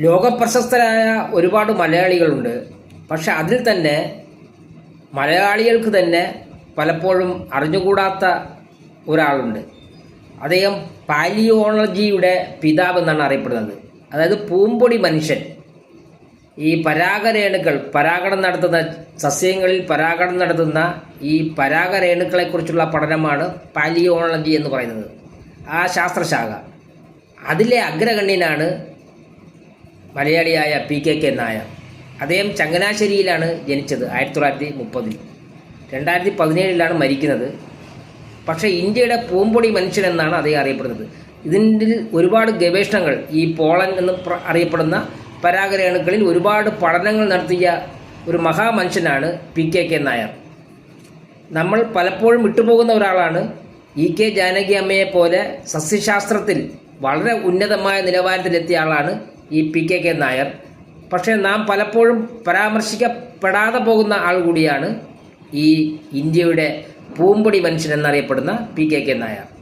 ലോകപ്രശസ്തരായ ഒരുപാട് മലയാളികളുണ്ട്. പക്ഷെ അതിൽ തന്നെ മലയാളികൾക്ക് തന്നെ പലപ്പോഴും അറിഞ്ഞുകൂടാത്ത ഒരാളുണ്ട്. അദ്ദേഹം പാലിയോളജിയുടെ പിതാവ് എന്നാണ് അറിയപ്പെടുന്നത്. അതായത് പൂമ്പൊടി മനുഷ്യൻ. ഈ പരാഗരേണുക്കൾ പരാഗണം നടത്തുന്ന സസ്യങ്ങളിൽ പരാഗണം നടത്തുന്ന ഈ പരാഗരേണുക്കളെക്കുറിച്ചുള്ള പഠനമാണ് പാലിയോളജി എന്ന് പറയുന്നത്. ആ ശാസ്ത്രശാഖ. അതിലെ അഗ്രഗണ്യനാണ് മലയാളിയായ പി കെ കെ നായർ. അദ്ദേഹം ചങ്ങനാശ്ശേരിയിലാണ് ജനിച്ചത് ആയിരത്തി തൊള്ളായിരത്തി മുപ്പതിൽ രണ്ടായിരത്തി പതിനേഴിലാണ് മരിക്കുന്നത്. പക്ഷേ ഇന്ത്യയുടെ പൂമ്പൊടി മനുഷ്യൻ എന്നാണ് അദ്ദേഹം അറിയപ്പെടുന്നത്. ഇതിന്റെ ഒരുപാട് ഗവേഷണങ്ങൾ ഈ പോളൻ എന്ന് അറിയപ്പെടുന്ന പരാഗരേണുക്കളിൽ ഒരുപാട് പഠനങ്ങൾ നടത്തിയ ഒരു മഹാമനുഷ്യനാണ് പി കെ കെ നായർ. നമ്മൾ പലപ്പോഴും വിട്ടുപോകുന്ന ഒരാളാണ്. ഇ കെ ജാനകി അമ്മയെ പോലെ സസ്യശാസ്ത്രത്തിൽ വളരെ ഉന്നതമായ നിലവാരത്തിലെത്തിയ ആളാണ് ഈ പി കെ കെ നായർ. പക്ഷേ നാം പലപ്പോഴും പരാമർശിക്കപ്പെടാതെ പോകുന്ന ആൾ കൂടിയാണ് ഈ ഇന്ത്യയുടെ പൂമ്പൊടി മനുഷ്യൻ എന്നറിയപ്പെടുന്ന പി കെ കെ നായർ.